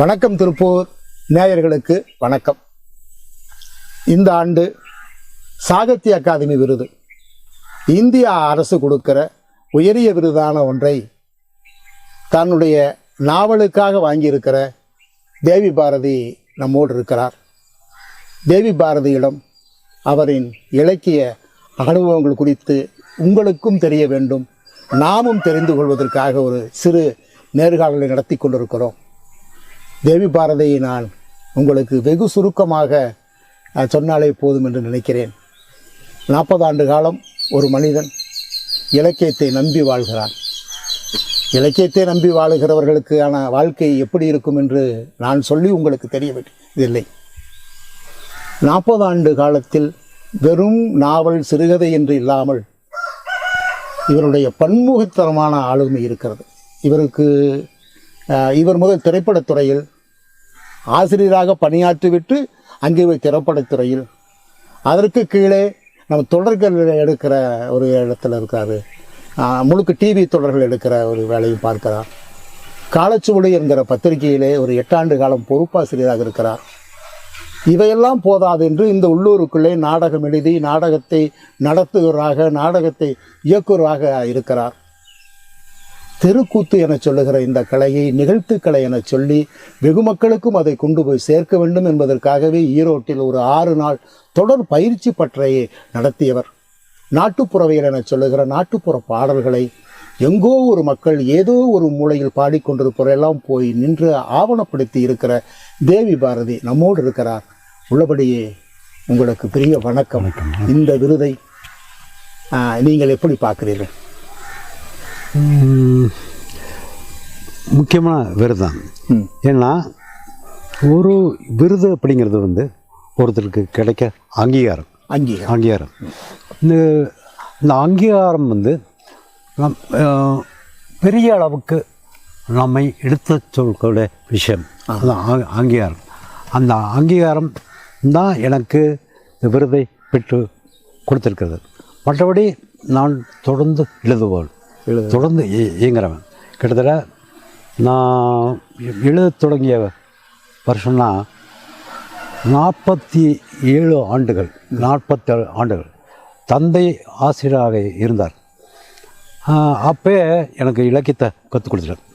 வணக்கம் திருப்பூர் நேயர்களுக்கு வணக்கம். இந்த ஆண்டு சாகித்ய அகாதமி விருது. இந்திய அரசு கொடுக்கிற உயரிய விருதான ஒன்றை தன்னுடைய நாவலுக்காக வாங்கியிருக்கிற தேவி பாரதி நம்மோடு இருக்கிறார். தேவி பாரதியிடம் அவரின் இலக்கிய அனுபவங்கள் குறித்து உங்களுக்கும் தெரிய வேண்டும். நாமும் தெரிந்து கொள்வதற்காக ஒரு சிறு நேர்காணலை நடத்தி கொண்டிருக்கிறோம். தேவி பாரதியை நான் உங்களுக்கு வெகு சுருக்கமாக சொன்னாலே போதும் என்று நினைக்கிறேன். நாற்பது ஆண்டு காலம் ஒரு மனிதன் இலக்கியத்தை நம்பி வாழ்கிறான். இலக்கியத்தை நம்பி வாழுகிறவர்களுக்கான வாழ்க்கை எப்படி இருக்கும் என்று நான் சொல்லி உங்களுக்கு தெரிய வேண்டியதில்லை நாற்பது ஆண்டு காலத்தில் வெறும் நாவல் சிறுகதை என்று இல்லாமல் இவருடைய பன்முகத்தரமான ஆளுமை இருக்கிறது. இவருக்கு இவர் முதல் திரைப்படத்துறையில் ஆசிரியராக பணியாற்றிவிட்டு அங்கே போய் திரைப்படத்துறையில். அதற்கு கீழே நம்ம தொடர்கள் எடுக்கிற ஒரு இடத்துல இருக்கிறாரு முழுக்க டிவி தொடர்கள் எடுக்கிற ஒரு வேலையும் பார்க்கிறார். காலச்சுவடி என்கிற பத்திரிகையிலே ஒரு எட்டாண்டு காலம் பொறுப்பாசிரியராக இருக்கிறார். இவையெல்லாம் போதாது என்று இந்த உள்ளூருக்குள்ளே நாடகம் எழுதி நாடகத்தை நடத்துகிறாக நாடகத்தை இயக்குவராக இருக்கிறார். தெருக்கூத்து என சொல்லுகிற இந்த கலையை நிகழ்த்து கலை என சொல்லி வெகு மக்களுக்கும் அதை கொண்டு போய் சேர்க்க வேண்டும் என்பதற்காகவே ஈரோட்டில் ஒரு ஆறு நாள் தொடர் பயிற்சி பற்றையை நடத்தியவர். நாட்டுப்புறவியல் என சொல்லுகிற நாட்டுப்புற பாடல்களை எங்கோ ஒரு மக்கள் ஏதோ ஒரு மூலையில் பாடிக்கொண்டிருப்பவரெல்லாம் போய் நின்று ஆவணப்படுத்தி இருக்கிற தேவி பாரதி நம்மோடு இருக்கிறார். உள்ளபடியே உங்களுக்கு பெரிய வணக்கம். இந்த விருதை நீங்கள் எப்படி பார்க்கிறீர்கள்? முக்கியமான விருது தான். ஏன்னா ஒரு விருது அப்படிங்கிறது வந்து ஒருத்தருக்கு கிடைக்க அங்கீகாரம். அங்கீகாரம். அங்கீகாரம். இந்த இந்த அங்கீகாரம் வந்து நம் பெரிய அளவுக்கு நம்மை எடுத்து சொல்லக்கூடிய விஷயம். அந்த அ- அங்கீகாரம். அந்த அங்கீகாரம் தான் எனக்கு இந்த விருதை பெற்று கொடுத்துருக்கிறது. மற்றபடி நான் தொடர்ந்து எழுதுவோம். தொடர்ந்து இய- இயங்குறவன். கிட்டத்தட்ட நான் எ- எழுதத் தொடங்கிய வருஷம்னா நாற்பத்தி ஏழு ஆண்டுகள் நாற்பத்தேழு ஆண்டுகள். தந்தை ஆசிரியராக இருந்தார். அப்பே எனக்கு இலக்கியத்தை கற்றுக் கொடுத்துட்டார்.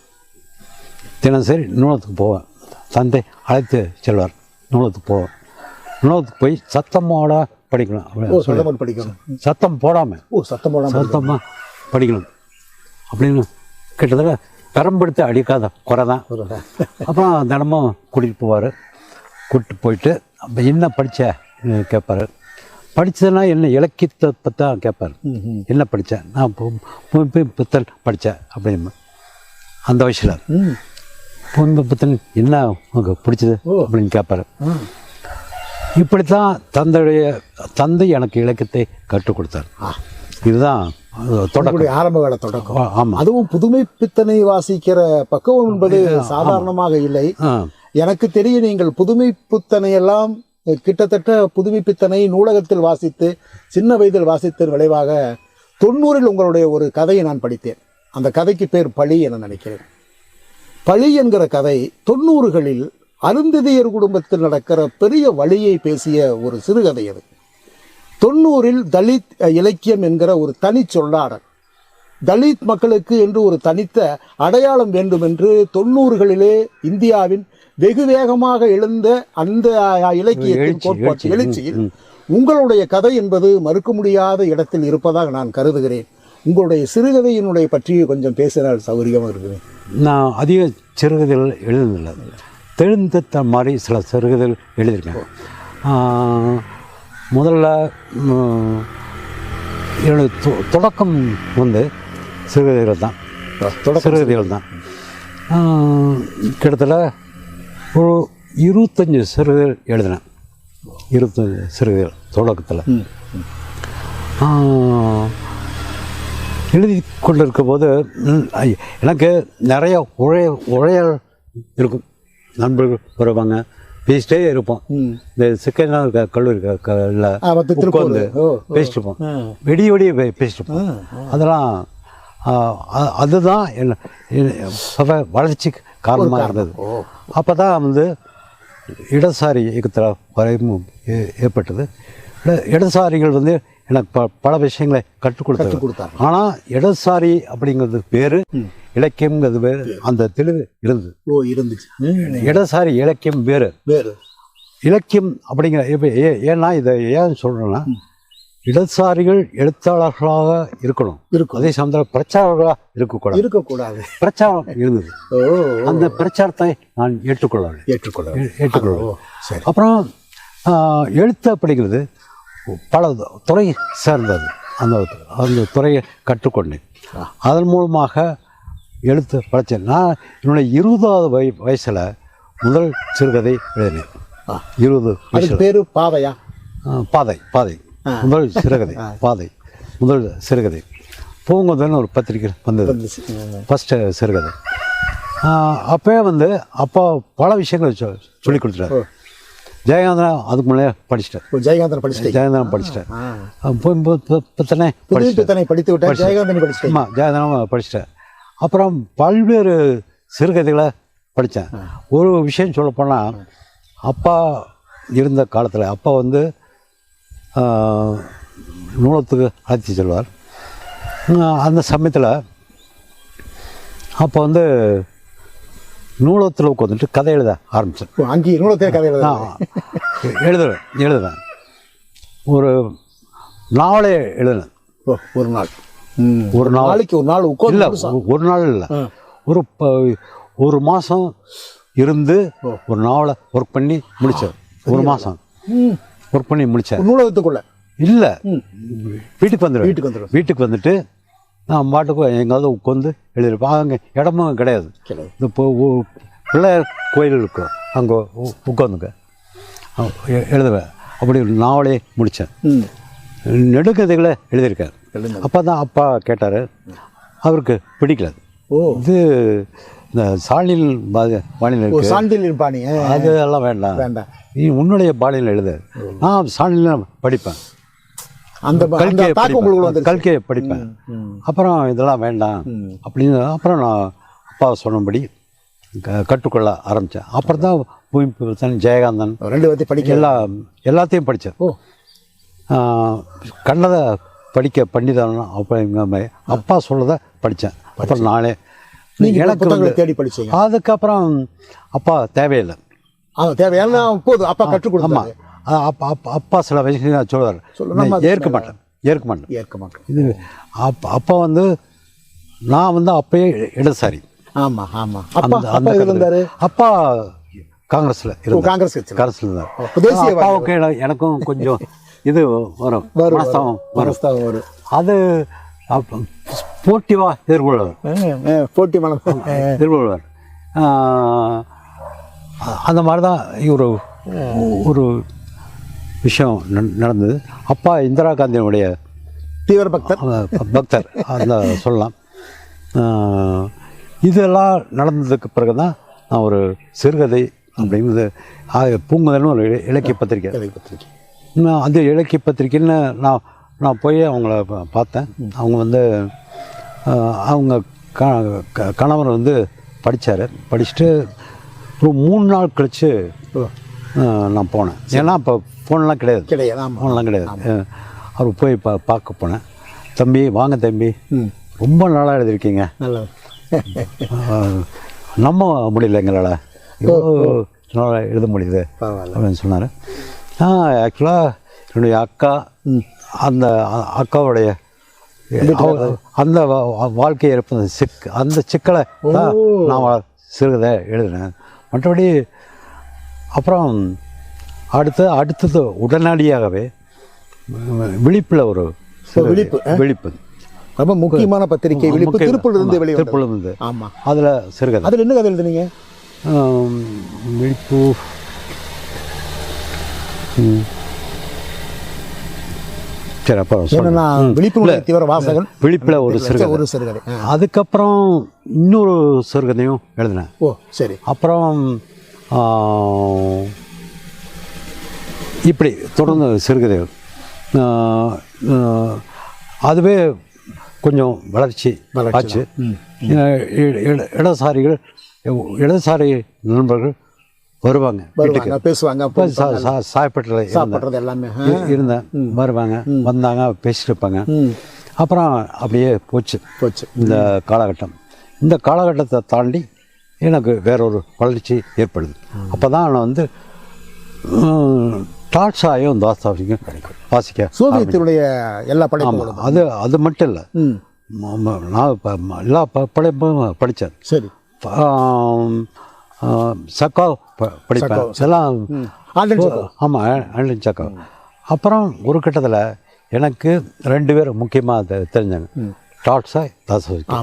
தினசரி நூலகத்துக்கு போவேன். தந்தை அழைத்து செல்வார். நூலகத்துக்கு போவேன். நூலகத்துக்கு போய் சத்தமோட படிக்கணும் சத்தம் படிக்கணும். சத்தம் போடாமல் ஓ சத்தம் போடாம சத்தமாக படிக்கணும். அப்படின்னு கிட்டத்தட்ட பெரம்பெடுத்து அடிக்காத குறை தான். அப்புறம் தினமும் கூட்டிகிட்டு போவார். கூட்டிட்டு போயிட்டு அப்போ என்ன படித்த கேட்பார் படித்ததுன்னா என்ன இலக்கியத்தை பற்றி தான் கேட்பார். என்ன படித்தேன் நான் பூமி புத்தன் படித்தேன் அப்படின்னு. அந்த வயசில். ம். பூமி புத்தன் என்ன உனக்கு பிடிச்சது? அப்படின்னு கேட்பார். இப்படித்தான் தந்தையுடைய தந்தை எனக்கு இலக்கியத்தை கற்றுக் கொடுத்தார். இதுதான் உங்களுடைய ஆரம்ப கால தொடக்கம். ஆமாம் அதுவும் புதுமை பித்தனை வாசிக்கிற பக்குவம் என்பது சாதாரணமாக இல்லை. எனக்கு தெரிய நீங்கள் புதுமை புத்தனை எல்லாம் கிட்டத்தட்ட புதுமை பித்தனை நூலகத்தில் வாசித்து சின்ன வயதில் வாசித்ததன் விளைவாக தொண்ணூறில் உங்களுடைய ஒரு கதையை நான் படித்தேன். அந்த கதைக்கு பேர் பழி என நினைக்கிறேன். பழி என்கிற கதை தொண்ணூறுகளில் அருந்ததியர் குடும்பத்தில் நடக்கிற பெரிய வழியை பேசிய ஒரு சிறுகதை அது. தொண்ணூறில் தலித் இலக்கியம் என்கிற ஒரு தனி சொல்லாடல். தலித் மக்களுக்கு என்று ஒரு தனித்த அடையாளம் வேண்டும் என்று தொண்ணூறுகளிலே இந்தியாவின் வெகு வேகமாக எழுந்த அந்த இலக்கியத்தின் கோட்பாட்டு எழுச்சி. எழுச்சியில் உங்களுடைய கதை என்பது மறுக்க முடியாத இடத்தில் இருப்பதாக நான் கருதுகிறேன். உங்களுடைய சிறுகதையினுடைய பற்றி கொஞ்சம் பேசினால் சௌகரியமாக இருக்கிறேன் நான் அதிக சிறுகதைகள் எழுதுனதில்லை. தெளிந்த த மாதிரி சில சிறுகதைகள் எழுதியிருக்கேன். முதல்ல என்னுடைய தொடக்கம் வந்து சிறுகதைகள் தான். சிறுகதைகள் தான். கிட்டத்தட்ட ஒரு இருபத்தஞ்சி சிறுகதைகள் எழுதினேன். இருபத்தஞ்சி சிறுகதைகள் தொடக்கத்தில். எழுதி கொண்டிருக்கும் போது எனக்கு நிறைய உழைய உழையல் இருக்கும். நண்பர்கள் வருவாங்க. பேசிட்டே இருப்போம். இந்த சிக்கனா க- கல்லூரி க- க- ல ஆ, மத்த திருப்பூர். உட்கார்ந்து ஓ, ஓ. பேசிட்டு இருப்போம் ஆ. வெடிய வெடிய பே- பேசிட்டு இருப்போம் அதெல்லாம் அதுதான் என்ன வளர்ச்சிக்கு காரணமாக இருந்தது அப்போ தான் வந்து இடதுசாரி இயக்கத்தில் வரைமும் ஏ- ஏற்பட்டது இட- இடதுசாரிகள் வந்து எனக்கு ப பல விஷயங்களை கற்றுக் கொடுத்தாங்க கொடுத்தாங்க. ஆனால் இடதுசாரி அப்படிங்கிறது பேர் இலக்கியம்ங்கிறது பேர் அந்த தெளிவு இருந்தது. ஓ இருந்துச்சு. ம். இடதுசாரி இலக்கியம் வேறு. வேறு. இலக்கியம் அப்படிங்கிற இப்போ ஏ ஏன்னா இதை ஏன் சொல்கிறேன்னா இடதுசாரிகள் எழுத்தாளர்களாக இருக்கணும். இருக்கும் அதே சமயத்தில் பிரச்சாரர்களாக இருக்கக்கூடாது. இருக்கக்கூடாது. பிரச்சாரம் இருந்தது. அந்த பிரச்சாரத்தை நான் ஏற்றுக்கொள்ளவில்லை. ஏற்றுக்கொள்ள ஏ- ஏற்றுக்கொள்ளவில்லை. ஓ சரி. அப்புறம் எழுத்து அப்படிங்கிறது பல துறை சேர்ந்தது. அந்த அந்த துறையை கற்றுக்கொண்டேன். அதன் மூலமாக எழுத்து படித்தேன். நான் என்னுடைய இருபதாவது வய வயசில் முதல் சிறுகதை எழுதினேன். இருபது பேரு பாவையா? பாதை பாதை. முதல் சிறுகதை பாதை. முதல் சிறுகதை. பூங்குதல்னு ஒரு பத்திரிக்கை வந்தது. ஃபஸ்ட்டு சிறுகதை. அப்போயே வந்து அப்பா பல விஷயங்கள் சொல்லி கொடுத்துட்டாரு. ஜெயகாந்தன் அதுக்கு முன்னே படிச்சிட்டேன் ஜெயகாந்தன் படிச்சிட்டீங்க. ஜெயகாந்தன் படிச்சிட்டேன். புத்தனே பித்தனை படித்து விட்டேன் ஜெயகாந்தன் படிச்சிட்டீங்க. ஆமாம் படிச்சிட்டேன் அப்புறம் பல்வேறு சிறுகதைகளை படித்தேன். ஒரு விஷயம் சொல்லப்போனால் அப்பா இருந்த காலத்தில் அப்பா வந்து ஆஹ், நூலகத்துக்கு அழைச்சி செல்வார். அந்த சமயத்தில் அப்போ வந்து நூலகத்தில் உட்காந்துட்டு கதை எழுத ஆரம்பித்தேன் ஓ, அங்கேயே நூலகத்தே கதை எழுத எழுதுவேன் எழுதுவேன். ஒரு நாவலே எழுதினேன். ஓ, ஒரு நாள். ஒரு நாள். நாளைக்கு ஒரு நாள் இல்லை ஒரு நாள் இல்லை. ஒரு ஒரு மாதம் இருந்து ஒரு நாவலை ஒர்க் பண்ணி முடித்தேன் ஒரு மாதம் ஒர்க் பண்ணி முடித்தேன் நூலகத்துக்குள்ள. இல்லை. வீட்டுக்கு வந்துடுவேன். வீட்டுக்கு வந்துடும் வீட்டுக்கு வந்துட்டு நான் பாட்டுக்கு எங்காவது உட்காந்து எழுதிருப்பேன். அங்கே இடமும் கிடையாது. இந்த பிள்ளையார் கோயில் இருக்கும் அங்கே உட்காந்துங்க எழுதுவேன். அப்படி ஒரு நாவலே முடித்தேன் நெடுக்கதைகளை எழுதியிருக்கேன். எழுதுனது. அப்போ தான் அப்பா கேட்டார். அவருக்கு பிடிக்கல ஓ. இது இந்த சாலில் பாணியில் சான்றில் பாணி. அது எல்லாம் வேண்டாம். வேண்டாம். நீ உன்னுடைய பாணியில் எழுது. நான் சாலில் படிப்பேன். அந்த கல்கியை கல்கியை படிப்பேன். அப்புறம் இதெல்லாம் வேண்டாம். அப்படின்னு அப்புறம் நான் அப்பா சொன்னபடி கற்றுக்கொள்ள ஆரம்பித்தேன் அப்புறம் தான் பூமி ஜெயகாந்தன் ரெண்டு பேர்த்தையும் படிக்க எல்லா எல்லாத்தையும் படித்தேன் ஓ. கண்ணதை படிக்க பண்ணிதான் அப்படிங்கிற அப்பா சொல்லதை படித்தேன் அப்புறம் நானே. நீங்க எனக்கு தேடி படிச்சீங்க? அதுக்கப்புறம் அப்பா தேவையில்லை. தேவையான போதும். அப்பா கற்றுக் ஆமாம் கொடுத்தாரு அப்பா அப்பா அப்பா சில விஷயம் சொல்லுவார் ஏற்க மாட்டேன். ஏற்க மாட்டேன். ஏற்க மாட்டோம். இது அப்பா அப்பா வந்து நான் வந்து அப்பயே இடதுசாரி. ஆமா ஆமா. அப்பா அந்த. இருந்தாரு? அப்பா காங்கிரஸில் காங்கிரஸ் காங்கிரஸில் இருந்தார். அப்பாவுக்கு என- எனக்கும் கொஞ்சம் இது வரும். மனஸ்தாபம் மனஸ்தாபம் வரும். அது போட்டிவா ஆ, போட்டி எதிர்கொள்வார். ஆஹ், அந்த மாதிரி தான் ஒரு ஒரு விஷயம் நட- நடந்தது. அப்பா இந்திரா காந்தியினுடைய தீவிர பக்தர். பக்தர். அந்த சொல்லலாம். இதெல்லாம் நடந்ததுக்கு பிறகு தான் நான் ஒரு சிறுகதை அப்படிங்கிறது பூங்குதல்னு ஒரு இல- இலக்கிய பத்திரிக்கை. கதை பத்திரிக்கை. நான் அந்த இலக்கிய பத்திரிக்கைன்னு நான் நான் போய் அவங்கள பார்த்தேன். அவங்க வந்து அவங்க க கணவர் வந்து படித்தார் படிச்சுட்டு ஒரு மூணு நாள் கழித்து நான் போனேன். ஏன்னா அப்போ ஃபோன்லாம் கிடையாது. கிடையாது. ஃபோன்லாம் கிடையாது. அவர் போய் பா பார்க்க போனேன். தம்பி வாங்க தம்பி. ரொம்ப நாளாக எழுதியிருக்கீங்க. நல்லது. ஆஹ், நம்ப முடியல எங்களால் நாளாக எழுத முடியுது? அப்படின்னு சொன்னார். ஆக்சுவலாக என்னுடைய அக்கா அந்த அக்காவுடைய அந்த வாழ்க்கை இருப்பது சிக் அந்த சிக்கலை தான் நான் சிறுகதை எழுதினேன். மற்றபடி அப்புறம் அடுத்து அடுத்தது உடனடியாகவே விழிப்பில் ஒரு. விழிப்பு, விழிப்பு. ரொம்ப முக்கியமான பத்திரிகை விழிப்பு. திருப்பூர்ல இருந்து வெளியே திருப்பூர்ல இருந்து. ஆமா. அதில் சிறுகதை. அதுல என்ன கதை எழுதுனீங்க? விழிப்பு. சரி அப்போ என்னன்னா விழிப்புணர்வு தீவிர வாசகன். விழிப்பில் ஒரு சிறுகதை. ஒரு சிறுகதை. அதுக்கப்புறம் இன்னொரு சிறுகதையும் எழுதினேன். ஓ சரி. அப்புறம் இப்படி தொடர்ந்து ஆ, அதுவே கொஞ்சம் வளர்ச்சி வளர்ச்சி ஆச்சு. அஹ் இ- இட- இடதுசாரிகள் இடதுசாரி நண்பர்கள் வருவாங்க வீட்டுக்கு. பேசுவாங்க இப்போ சா சா சாயப்பட்டில் இருந்தேன். சாப்பிட்றது எல்லாமே இருந்தேன். வருவாங்க வந்தாங்க பேசிட்டு இருப்பாங்க. அப்புறம் அப்படியே போச்சு. போச்சு. இந்த காலகட்டம். இந்த காலகட்டத்தை தாண்டி எனக்கு வேற ஒரு வளர்ச்சி ஏற்படுது. அப்போ தான் நான் வந்து டாட்ஸாயும் தாஸ்தாவிக்கும் வாசிக்க சோவியத்தினுடைய எல்லா படைப்புகளும். ஆமாம் அது அது மட்டும் இல்லை. நான் எல்லா படைப்பும் படித்தேன் சரி. சக்கா படிப்பேன். சக்கோ. ஆமாம் ஆண்டன் சக்கா. அப்புறம் ஒரு கட்டத்தில் எனக்கு ரெண்டு பேர் முக்கியமாக தெரிஞ்சாங்க டாட்ஸாய் தாசோவிக்கு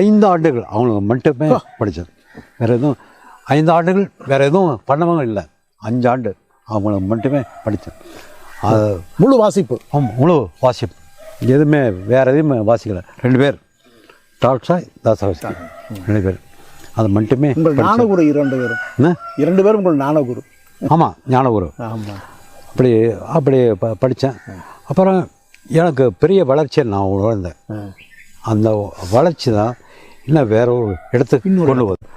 ஐந்து ஆண்டுகள் அவங்களுக்கு மட்டுமே படித்தேன் வேறு எதுவும் ஐந்து ஆண்டுகள் வேறு எதுவும் பண்ணவங்க இல்லை. அஞ்சு ஆண்டு அவங்களுக்கு மட்டுமே படித்தேன் அது முழு வாசிப்பு. ஆமாம் முழு வாசிப்பு. எதுவுமே வேறு எதுவுமே வாசிக்கல. ரெண்டு பேர் டால்ஸாய் தாசவாசி ரெண்டு பேர். அது மட்டுமே உங்கள் ஞானகுரு இரண்டு பேரும். இரண்டு பேரும் உங்கள் ஞானகுரு. ஆமாம் ஞானகுரு. ஆமாம் அப்படி அப்படி ப படித்தேன் அப்புறம் எனக்கு பெரிய வளர்ச்சியை நான் உணர்ந்தேன். அந்த வளர்ச்சி தான் இன்னும் வேற ஒரு இடத்துக்கு கொண்டு வருது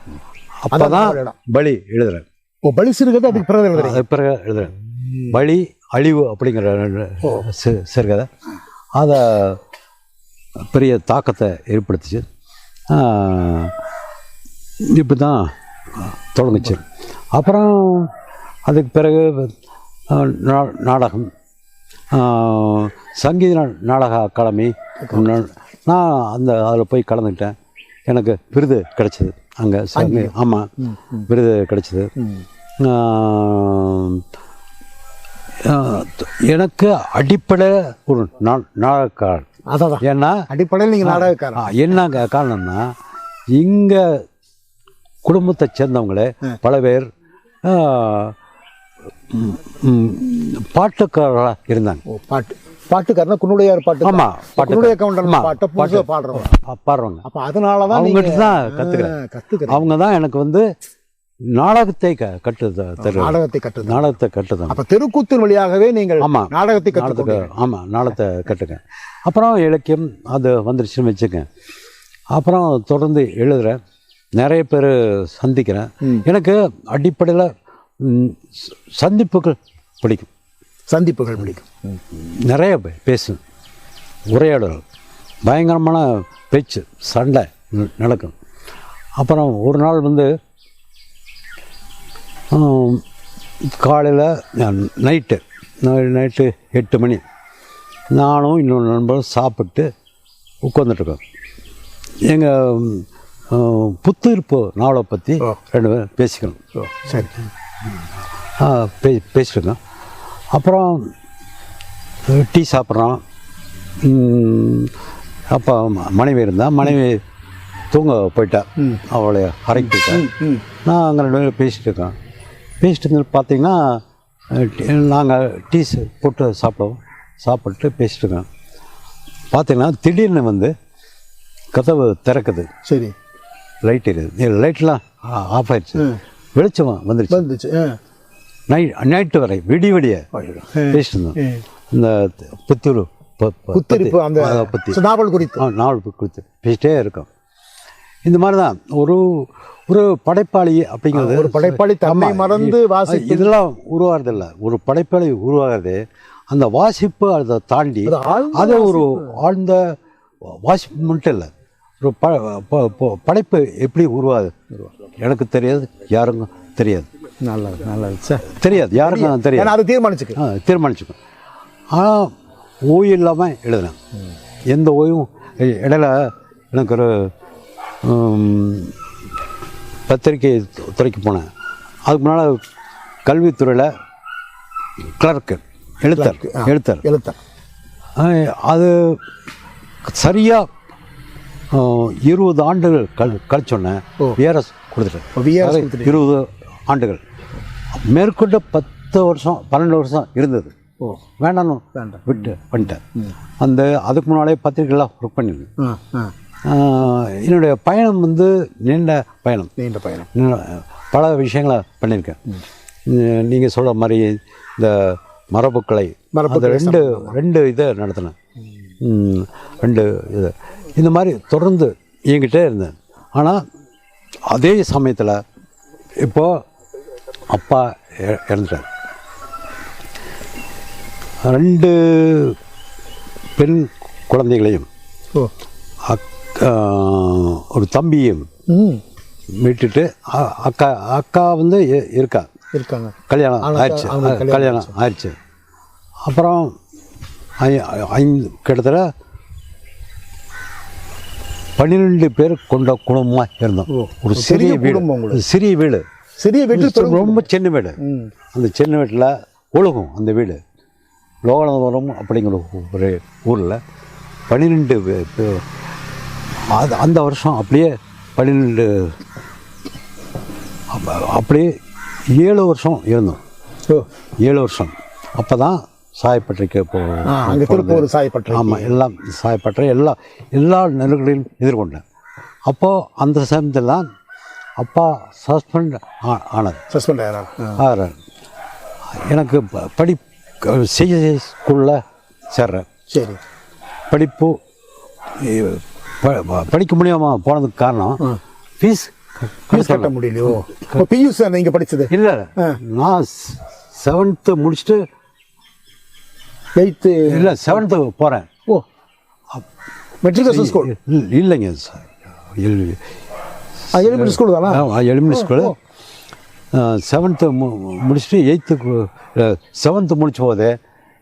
அப்போ தான். பலி எழுதுறேன். ஓ பலி சிறுகதை அதுக்கு பிறகு எழுதுறீங்க? அது பிறகு எழுதுறேன். வழி அழிவு அப்படிங்கிற சிறுகதை. அதை பெரிய தாக்கத்தை ஏற்படுத்துச்சு. இப்படி தான் தொடங்குச்சு. அப்புறம் அதுக்கு பிறகு நாடகம் சங்கீத நாடக அகாடமி நான் அந்த அதில் போய் கலந்துக்கிட்டேன். எனக்கு விருது கிடைச்சது. அங்கே ஆமாம் விருது கிடைச்சது. எனக்கு அடிப்படை ஒரு நாடகக்காரன். அதான் ஏன்னா அடிப்படையில் நீங்கள் நாடகக்காரன். என்ன காரணம்னா இங்கே குடும்பத்தை சேர்ந்தவங்களே பல பேர் பாட்டுக்காரர்களாக இருந்தாங்க. பாட்டு பாட்டுக்காரனா குன்னுடையார் பாட்டு ஆமா, குன்னுடைய கவுண்டர் பாட்டை புதுசாக பாடுறோம் பா- பாடுறவங்க. அப்போ அதனால தான் அவங்ககிட்ட தான் கற்றுக்கிறேன் கற்றுக்கிறேன் அவங்க தான் எனக்கு வந்து நாடகத்தை கட்டு நாடகத்தை கற்றுது நாடகத்தை கட்டுதான் அப்போ தெருக்கூத்தின் வழியாகவே நீங்கள் ஆமா. நாடகத்தை கற்றுக்கொண்டீங்க ஆமாம் நாடகத்தை கட்டுங்க அப்புறம் இலக்கியம் அது வந்துருச்சுன்னு வச்சுக்கங்க. அப்புறம் தொடர்ந்து எழுதுகிறேன் நிறைய பேர் சந்திக்கிறேன். எனக்கு அடிப்படையில் சந்திப்புகள் பிடிக்கும். சந்திப்புகள் பிடிக்கும். நிறைய பேசும் உரையாடல் பயங்கரமான பேச்சு சண்டை நடக்கும். அப்புறம் ஒரு நாள் வந்து காலையில் நைட்டு நைட்டு எட்டு மணி நானும் இன்னொரு நண்பரும் சாப்பிட்டு உட்காந்துட்ருக்கோம் எங்கள் புத்துயிர்ப்பு நாவலை பற்றி ரெண்டு பேரும் பேசிக்கணும். சரி. பே பேசிட்டுருக்கோம் அப்புறம் டீ சாப்பிட்றோம் அப்போ மனைவி இருந்தா மனைவி தூங்க போயிட்டா. அவளை அறைக்கு போயிட்டா. நான் அங்கே ரெண்டு பேரும் பேசிட்டு இருக்கோம். பேசிட்டு இருந்து பார்த்தீங்கன்னா நாங்கள் டீ போட்டு சாப்பிடுவோம். சாப்பிட்டு பேசிட்டு இருக்கோம். பார்த்தீங்கன்னா திடீர்னு வந்து கதவு திறக்குது. சரி. லைட் இருக்குது லைட்லாம் ஆஃப் ஆயிடுச்சு. வெளிச்சம் வந்துருச்சு. வந்துச்சு. நைட் நைட்டு வரை விடிய விடிய பேசிட்டு இருந்தோம். இந்த புத்தூர் புத்திரிப்பு அந்த பற்றி நாவல் குறித்து. நாவல் கொடுத்து பேசிட்டே இருக்கோம். இந்த மாதிரி தான் ஒரு ஒரு படைப்பாளி அப்படிங்கிறது ஒரு படைப்பாளி ஆமா, மறந்து வாசிப்பு இதெல்லாம் உருவாகிறதில்ல ஒரு படைப்பாளி உருவாகிறது அந்த வாசிப்பு அதை தாண்டி அது ஒரு ஆழ்ந்த வாசிப்பு மட்டும் இல்லை. ஒரு ப படைப்பு எப்படி உருவாது எனக்கு தெரியாது யாருக்கும் தெரியாது. நல்லது நல்லது சார். தெரியாது யாருக்கும் தெரியாது. அது தீர்மானிச்சுக்கு. ஆ, தீர்மானிச்சுக்கும். ஆனால் ஓய்வு இல்லாமல் எழுதினேன் எந்த ஓய்வும் இடையில எனக்கு ஒரு பத்திரிக்கை துறைக்கு போனேன். அதுக்கு முன்னால் கல்வித்துறையில் கிளர்க்கு எழுத்தர் எழுத்தர் எழுத்தர் அது சரியாக இருபது ஆண்டுகள் கழ் கழிச்சோன்னே விஆர்எஸ் கொடுத்துட்டேன். இருபது ஆண்டுகள். மேற்கொண்டு பத்து வருஷம் பன்னெண்டு வருஷம் இருந்தது. ஓ. வேண்டாம் வேண்டாம். விட்டு பண்ணிட்டேன் அந்த அதுக்கு முன்னாலே பத்திரிக்கைலாம் ஒர்க் ஆஹ் என்னுடைய பயணம் வந்து நீண்ட பயணம். நீண்ட பயணம். பல விஷயங்களை பண்ணியிருக்கேன். நீங்கள் சொல்கிற மாதிரி இந்த மரபுக்கலை அது ரெண்டு ரெண்டு இதை நடத்தினேன். ரெண்டு இது. இந்த மாதிரி தொடர்ந்து இயங்கிட்டே இருந்தேன். ஆனால் அதே சமயத்தில் இப்போ அப்பா இறந்துட்டார். ரெண்டு பெண் குழந்தைகளையும் ஒரு தம்பியும் விட்டுட்டு அக்கா அக்கா வந்து இருக்கா? இருக்காங்க. கல்யாணம் ஆயிடுச்சு. கல்யாணம் ஆயிடுச்சு. அப்புறம் ஐந்து கிட்டத்தட்ட பன்னிரெண்டு பேர் கொண்ட குடும்பமாக இருந்தோம். ஒரு சிறிய வீடு. சிறிய வீடு. சிறிய வீட்டில் ரொம்ப சின்ன வீடு. அந்த சின்ன வீட்டில் ஒழுகும் அந்த வீடு. லோகநாதபுரம் அப்படிங்கிற ஒரு ஊரில் பன்னிரெண்டு அது அந்த வருஷம் அப்படியே பன்னிரெண்டு அப்ப- அப்படியே ஏழு வருஷம் இருந்தோம். ஏழு வருஷம். அப்போ தான் சாயப்பட்டறைக்கு போ ஆ அங்கே திருப்பூர் சாயப்பட்டறை ஆமாம் எல்லாம் சாயப்பட்டறை எல்லா எல்லா நெருக்கடியும் எதிர்கொண்டேன். அப்போது அந்த சமயத்தில் தான் அப்பா சஸ்பெண்ட் ஆனது சஸ்பெண்ட் ஆகிறா ஆகிறார் எனக்கு படி சிஎஸ்சி ஸ்கூலில் சேர்றேன் சரி. படிப்பு படிக்க முடியாமல் போனதுக்கு காரணம் ஃபீஸ் ஃபீஸ் கட்ட முடியலையோ? பியூஸ் நீங்கள் படிச்சது? இல்லை நான் செவன்த்து முடிச்சுட்டு எயித்து இல்லை செவன்த்து போகிறேன் ஓ மெட்ரிகுலேஷன் ஸ்கூல் இல்லைங்க சார் எல்- எலிமெண்ட்ரி ஸ்கூல் தானா? எலிமெண்ட்ரி ஸ்கூலு செவன்த்து மு முடிச்சுட்டு எயித்துக்கு செவன்த்து முடிச்ச போதே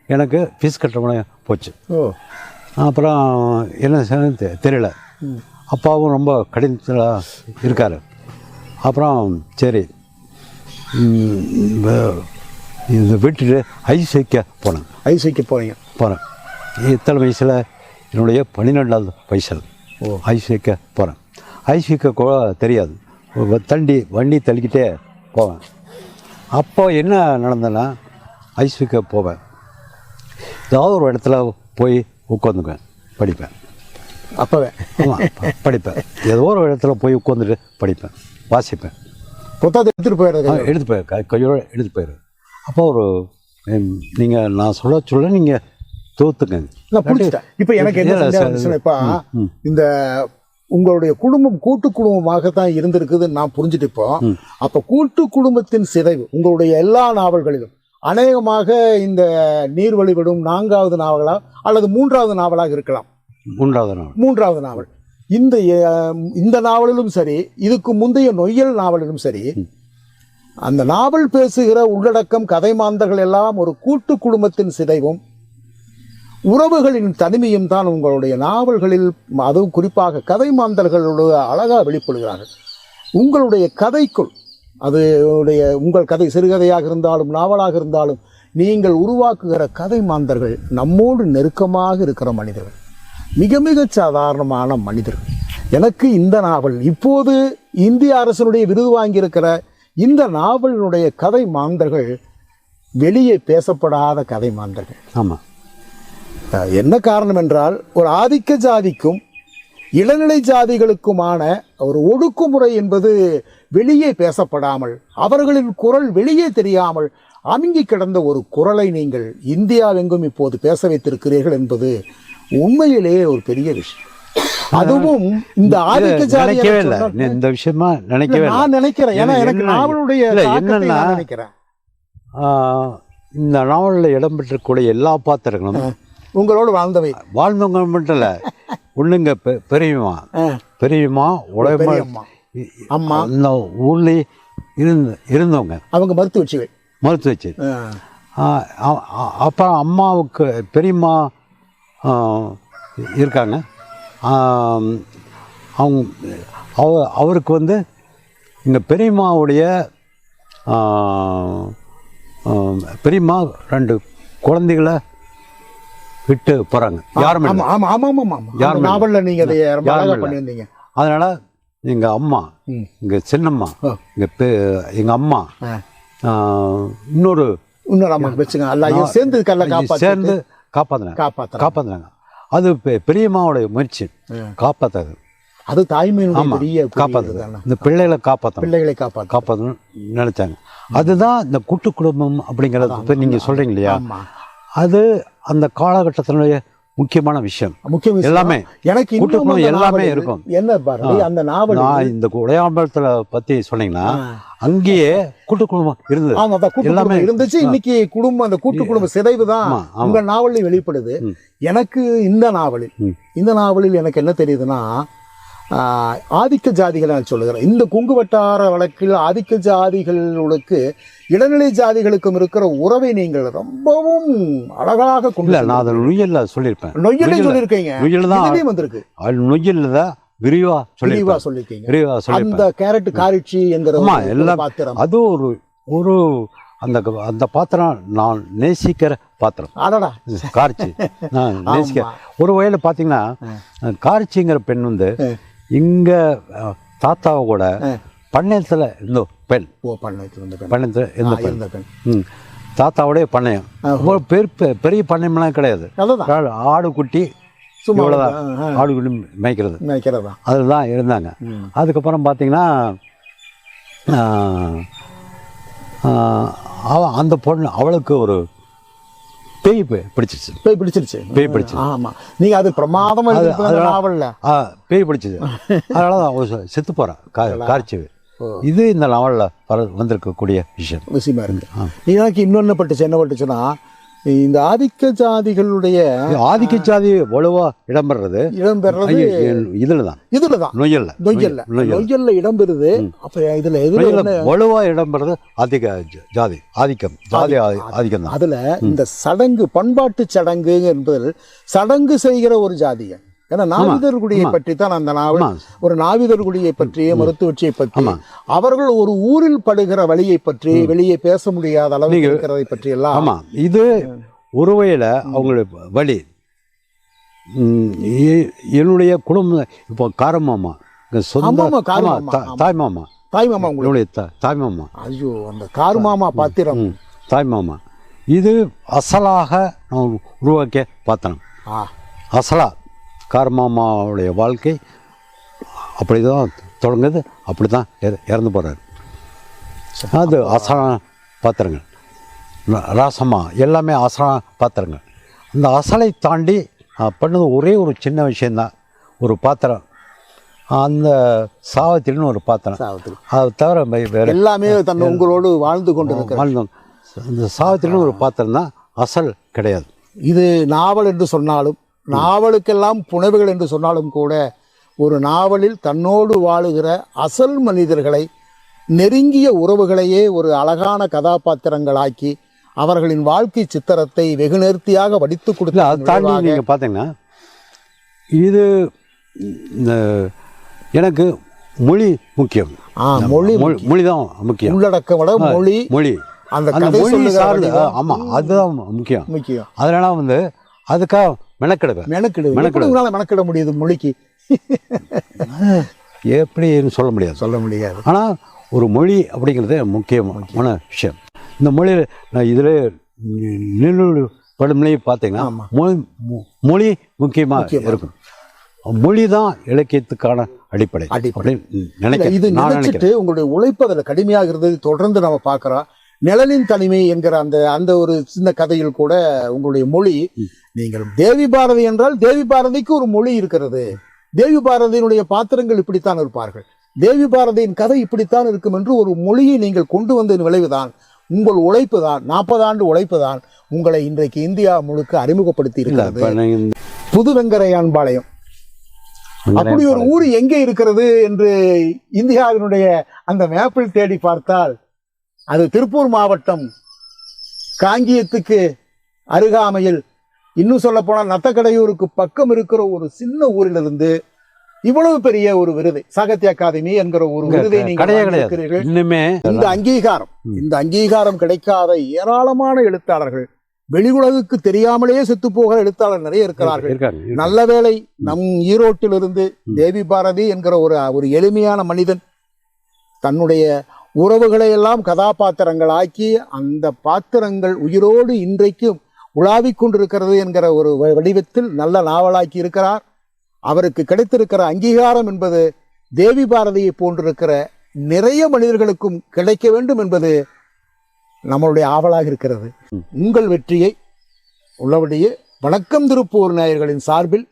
எனக்கு ஃபீஸ் கட்டுற போச்சு. ஓ. அப்புறம் என்ன தெரியல. அப்பாவும் ரொம்ப கடினத்தில் இருக்கார். அப்புறம் சரி. இதை விட்டுட்டு ஐஸ் வைக்க போனேன் ஐசிக்கு போறீங்க. போகிறேன் இத்தனை வயசில்? என்னுடைய பன்னிரெண்டாவது வயசில் ஓ. ஐஸ் வைக்க போகிறேன் ஐஸ் வைக்க கூட தெரியாது. தண்டி வண்டி தள்ளிக்கிட்டே போவேன். அப்போ என்ன நடந்ததுன்னா ஐஸ் வைக்க போவேன். ஏதாவது ஒரு இடத்துல போய் உட்காந்துக்குவேன் படிப்பேன். அப்பவே. ஆமாம் படிப்பேன். ஏதோ ஒரு இடத்துல போய் உட்காந்துட்டு படிப்பேன் வாசிப்பேன். புத்தகத்தை எடுத்துட்டு போயிடுறது எடுத்து போயிரு கை கையோட எடுத்து போயிரு. அப்போ ஒரு நீங்கள் நான் சொல்ல சொல்ல நீங்கள் தோத்துங்க நான் புடிச்சிட்டேன் இப்போ எனக்கு என்ன இல்ல, இப்ப. இந்த உங்களுடைய குடும்பம் கூட்டு குடும்பமாக தான் இருந்திருக்குதுன்னு நான் புரிஞ்சுட்டு இப்போ. அப்ப கூட்டு குடும்பத்தின் சிதைவு உங்களுடைய எல்லா நாவல்களிலும் அநேகமாக இந்த நீர்வழி விடும் நான்காவது நாவலா அல்லது மூன்றாவது நாவலாக இருக்கலாம். மூன்றாவது நாள் மூன்றாவது நாவல். இந்த இந்த நாவலிலும் சரி இதுக்கு முந்தைய நொய்யல் நாவலிலும் சரி அந்த நாவல் பேசுகிற உள்ளடக்கம் கதை மாந்தர்கள் எல்லாம் ஒரு கூட்டு குடும்பத்தின் சிதைவும் உறவுகளின் தனிமையும் தான் உங்களுடைய நாவல்களில் அதுவும் குறிப்பாக கதை மாந்தர்களோட அழகாக வெளிப்படுகிறார்கள். உங்களுடைய கதைக்குள் அது உடைய உங்கள் கதை சிறுகதையாக இருந்தாலும் நாவலாக இருந்தாலும் நீங்கள் உருவாக்குகிற கதை மாந்தர்கள் நம்மோடு நெருக்கமாக இருக்கிற மனிதர்கள். மிக மிக சாதாரணமான மனிதர்கள். எனக்கு இந்த நாவல் இப்போது இந்திய அரசனுடைய விருது வாங்கியிருக்கிற இந்த நாவலினுடைய கதை மாந்தர்கள் வெளியே பேசப்படாத கதை மாந்தர்கள். ஆமாம் என்ன காரணம் என்றால் ஒரு ஆதிக்க ஜாதிக்கும் இளநிலை ஜாதிகளுக்குமான ஒரு ஒடுக்குமுறை என்பது வெளியே பேசப்படாமல் அவர்களின் குரல் வெளியே தெரியாமல் அமுங்கி கிடந்த ஒரு குரலை நீங்கள் இந்தியாவெங்கும் இப்போது பேச வைத்திருக்கிறீர்கள் என்பது உண்மையிலேயே ஒரு பெரிய விஷயம். அதுவும் இந்த ஆதிக்க நினைக்கவே இல்லை. இந்த விஷயமா நினைக்கவே நான் நினைக்கிறேன். ஏன்னா எனக்கு நாவலுடைய என்னன்னா- நான் நினைக்கிறேன். இந்த நாவலில் இடம்பெற்றக்கூடிய எல்லா பாத்திரங்களும் உங்களோடு வாழ்ந்தவை. வாழ்ந்தவங்க மட்டும் இல்லை ஒண்ணுங்க பெ- பெரியம்மா. அஹ், பெரியம்மா உடையம்மா பெரியம்மா. அம்மா. இந்த ஊர்லேயே இருந்து இருந்தவங்க. அவங்க மருத்துவ வச்சு அஹ், அப்போ அம்மாவுக்கு பெரியம்மா இருக்காங்க. அவங்க அவ அவருக்கு வந்து எங்கள் பெரியம்மாவுடைய பெரியம்மா ரெண்டு குழந்தைகளை விட்டு போகிறாங்க யாருமே யாருமே நாவல்ல நீங்க அதை யாருமே. பண்ணியிருந்தீங்க. அதனால் எங்கள் அம்மா. எங்கள் சின்னம்மா. எங்கள் பெ எங்கள் அம்மா இன்னொரு இன்னொரு அம்மா வச்சுங்க எல்லாம் சேர்ந்து சேர்ந்து காப்பாற்றினாங்க காப்பாத்துறாங்க. காப்பாற்றினாங்க அது பெரியம்மாவுடைய முயற்சி. காப்பாற்றாது அது தாய்மையினுடைய பெரிய காப்பாற்றுது. இந்த பிள்ளைகளை காப்பாற்றணும் பிள்ளைகளை காப்பாத்து காப்பாற்றணும்னு நினைச்சாங்க. அதுதான் இந்த கூட்டு குடும்பம் அப்படிங்கிறத பற்றி நீங்கள் சொல்கிறீங்க இல்லையா? அது அந்த காலகட்டத்தினுடைய முக்கியமான விஷயம். முக்கிய எல்லாமே. எனக்கு கூட்டுக்குழு எல்லாமே இருக்கும். என்ன பாரதி அந்த நாவல் நான் இந்த உடையாம்பலத்தில் பற்றி சொன்னீங்கன்னா அங்கேயே கூட்டு குடும்பம் இருந்தது. ஆமா அதான் கூட்டு எல்லாமே. இருந்துச்சு. இன்னைக்கு குடும்பம் அந்த கூட்டு குடும்ப சிதைவு தான் உங்க நாவலில் வெளிப்படுது. எனக்கு இந்த நாவலில். இந்த நாவலில் எனக்கு என்ன தெரியுதுன்னா ஆதிக்க ஜாதிகளை நான் சொல்லுகிறேன். இந்த கொங்கு வட்டார வழக்கில் ஆதிக்க ஜாதிகளுக்கு இடைநிலை ஜாதிகளுக்கும் இருக்கிற உறவை நீங்கள் ரொம்பவும் அழகாக கொண்டு நான் அதை நுயல்ல சொல்லியிருப்பேன். நொய்யலே நொய்யல- சொல்லியிருக்கீங்க. நுயல் தான் வந்திருக்கு. நுயல்ல தான் விரிவா தெளிவா சொல்லியிருப்பேன் சொல்லியிருக்கீங்க. விரிவா அந்த கேரட் காரிச்சி என்கிற எல்லாம் பாத்திரம். அது ஒரு ஒரு அந்த அந்த பாத்திரம் நான் நேசிக்கிற பாத்திரம். அடடா. கார்ச்சி. நான் நேசிக்க. ஆமா. ஒரு வகையில் பார்த்தீங்கன்னா கார்ச்சிங்கிற பெண் வந்து இங்க தாத்தாவை கூட பண்ணையத்தில் இருந்த பெண். ஓ பண்ண வச்சிருந்த பெண். பண்ணையத்தில் இருந்த பெண். இருந்த பெண். ம். தாத்தாவுடைய பண்ணையம். ரொம்ப பெரிய பெரிய பண்ணையம்லாம் கிடையாது. ஆடு- குட்டி சும்மா இவ்வளோதான். ஆடு குட்டி மேய்க்கிறது. நினைக்கிறதா அதில் தான் இருந்தாங்க. அதுக்கப்புறம் பார்த்தீங்கன்னா அவ அந்த பொண்ணு அவளுக்கு ஒரு பேய் பி- பிடிச்சிச்சு பேய் பிடிச்சிருச்சு. பேய் பிடிச்சு ஆமா. நீங்க அது பிரமாதமா அது- எழுதிருப்பீங்க அந்த அதெல்லாம் நாவல்ல. ஆ பேய் பிடிச்சது. அதனால தான் செத்து போகிறான் கா காரிச்சவி. ஓ. இது இந்த நாவலில் வர வந்திருக்கக்கூடிய விஷயம். விஷயமா இருக்கு எனக்கு இன்னொன்னு பட்டுச்சு என்ன பட்டுச்சுன்னா இந்த ஆதிக்க ஜாதிகளுடைய ஆதிக்க சாதி வலுவா இடம்பெறது. இடம்பெறது இதில் தான் இதுலதான். நொய்யல்ல. நொய்யல்ல. நொய்யல் நொய்யல்ல இடம்பெறுது. அப்ப இதுல எதுல நொய்யல்ல வலுவா இடம்பெறது அதிக ஜ- ஜாதி ஆதிக்கம். ஜாதி ஆதி- ஆதிக்கம் தான் அதுல இந்த சடங்கு பண்பாட்டு சடங்கு என்பதில் சடங்கு செய்கிற ஒரு ஜாதிகள். ஏன்னா நாவிதர் குடியை பற்றி தான் அந்த நாவல். ஒரு நாவிதர் குடியை பற்றி மருத்துவச்சியை பற்றி. அவர்கள் ஒரு ஊரில் படுகிற வழியை பற்றி வெளியே பேச முடியாத அளவுக்கு இருக்கிறதை பற்றி எல்லாம் ஆமா இது ஒரு வகையில் அவங்களுடைய வழி. என்னுடைய குடும்பம் இப்போ காரமாமா சொந்த ஆமாமா, ஆமா, காரமாமா, தா- தாய்மாமா. தாய் மாமா உங்களுக்கு? என்னுடைய தா- தாய்மாமா. ஐயோ அந்த கார்மாமா பாத்திரம். ம் தாய்மாமா. இது அசலாக நான் உருவாக்கிய பாத்திரம். ஆ. காரமாமாவுடைய வாழ்க்கை அப்படி தான் தொடங்குது அப்படி தான் இறந்து போகிறார் அது அசலா பாத்திரங்கள். ராசமா எல்லாமே அசலா பாத்திரங்கள். அந்த அசலை தாண்டி பண்ணது ஒரே ஒரு சின்ன விஷயந்தான் ஒரு பாத்திரம். அந்த சாவத்தில்னு ஒரு பாத்திரம். அதை தவிர வேற எல்லாமே தன் உங்களோடு வாழ்ந்து கொண்டு வாழ்ந்தோம் அந்த சாவத்தில்னு ஒரு பாத்திரம் தான் அசல் கிடையாது. இது நாவல் என்று சொன்னாலும் நாவலுக்கெல்லாம் புனைவுகள் என்று சொன்னாலும் கூட ஒரு நாவலில் தன்னோடு வாழுகிற அசல் மனிதர்களை நெருங்கிய உறவுகளையே ஒரு அழகான கதாபாத்திரங்களாக்கி அவர்களின் வாழ்க்கை சித்திரத்தை வெகு நேர்த்தியாக வடித்து கொடுத்து நீங்கள் பார்த்தீங்கன்னா இது எனக்கு மொழி முக்கியம். ஆ மொழி மொழி தான் முக்கியம். உள்ளடக்க விட மொழி மொழி. அந்த மொழி சார்ந்து ஆமாம் அதுதான் முக்கியம். முக்கியம். அதனால வந்து அதுக்காக மெனக்கெடுவேன் மெனக்கிடு மெனக்கிடு. எப்படி உங்களால மெனக்கிட முடியுது மொழிக்கு? எப்படின்னு சொல்ல முடியாது. சொல்ல முடியாது. ஆனால் ஒரு மொழி அப்படிங்கிறது முக்கியமான விஷயம். இந்த மொழியில் நான் இதில் நிலு படுமொழி பார்த்தீங்கன்னா. மொழி மொழி முக்கியமாக இருக்கும். மொழி தான் இலக்கியத்துக்கான அடிப்படை அடிப்படை. நினைக்கிறேன். இது நான் நினைச்சிட்டு உங்களுடைய உழைப்பு அதில் கடுமையாகிறது தொடர்ந்து நம்ம பார்க்குறோம். நிழலின் தனிமை என்கிற அந்த அந்த ஒரு சின்ன கதையில் கூட உங்களுடைய மொழி நீங்கள் தேவி பாரதி என்றால் தேவி பாரதிக்கு ஒரு மொழி இருக்கிறது. தேவி பாரதியினுடைய பாத்திரங்கள் இப்படித்தான் இருப்பார்கள். தேவி பாரதியின் கதை இப்படித்தான் இருக்கும் என்று ஒரு மொழியை நீங்கள் கொண்டு வந்ததன் விளைவுதான் உங்கள் உழைப்பு தான் நாற்பது ஆண்டு உழைப்பு தான் உங்களை இன்றைக்கு இந்தியா முழுக்க அறிமுகப்படுத்தி இருக்கிறது. வெங்கரையான்பாளையம். அப்படி ஒரு ஊர் எங்கே இருக்கிறது என்று இந்தியாவினுடைய அந்த மேப்பில் தேடி பார்த்தால் அது திருப்பூர் மாவட்டம் காங்கியத்துக்கு அருகாமையில். இன்னும் சொல்ல போனால் நத்தக்கடையூருக்கு பக்கம் இருக்கிற ஒரு சின்ன ஊரிலிருந்து இவ்வளவு பெரிய ஒரு விருது சாகித்ய அகாதமி என்கிற ஒரு விருதை நீங்கள். இன்னுமே இந்த அங்கீகாரம் இந்த அங்கீகாரம் கிடைக்காத ஏராளமான எழுத்தாளர்கள் வெளியுலகுக்கு தெரியாமலேயே செத்து போகிற எழுத்தாளர் நிறைய இருக்கிறார்கள். நல்ல வேளை நம் ஈரோட்டிலிருந்து தேவி பாரதி என்கிற ஒரு ஒரு எளிமையான மனிதன் தன்னுடைய உறவுகளை எல்லாம் கதாபாத்திரங்களாக்கி அந்த பாத்திரங்கள் உயிரோடு இன்றைக்கும் உலாவிக் கொண்டிருக்கிறது என்கிற ஒரு வ- வடிவத்தில் நல்ல நாவலாக்கி இருக்கிறார். அவருக்கு கிடைத்திருக்கிற அங்கீகாரம் என்பது தேவி பாரதியை போன்றிருக்கிற நிறைய மனிதர்களுக்கும் கிடைக்க வேண்டும் என்பது நம்மளுடைய ஆவலாக இருக்கிறது. உங்கள் வெற்றியை உள்ளபடியே வணக்கம் திருப்பூர் நேயர்களின் சார்பில்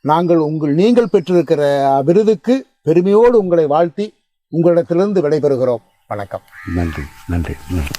நாங்கள் உங்கள் நீங்கள் பெற்றிருக்கிற விருதுக்கு பெருமையோடு உங்களை வாழ்த்தி உங்களிடத்திலிருந்து விடைபெறுகிறோம். வணக்கம். நன்றி நன்றி நன்றி.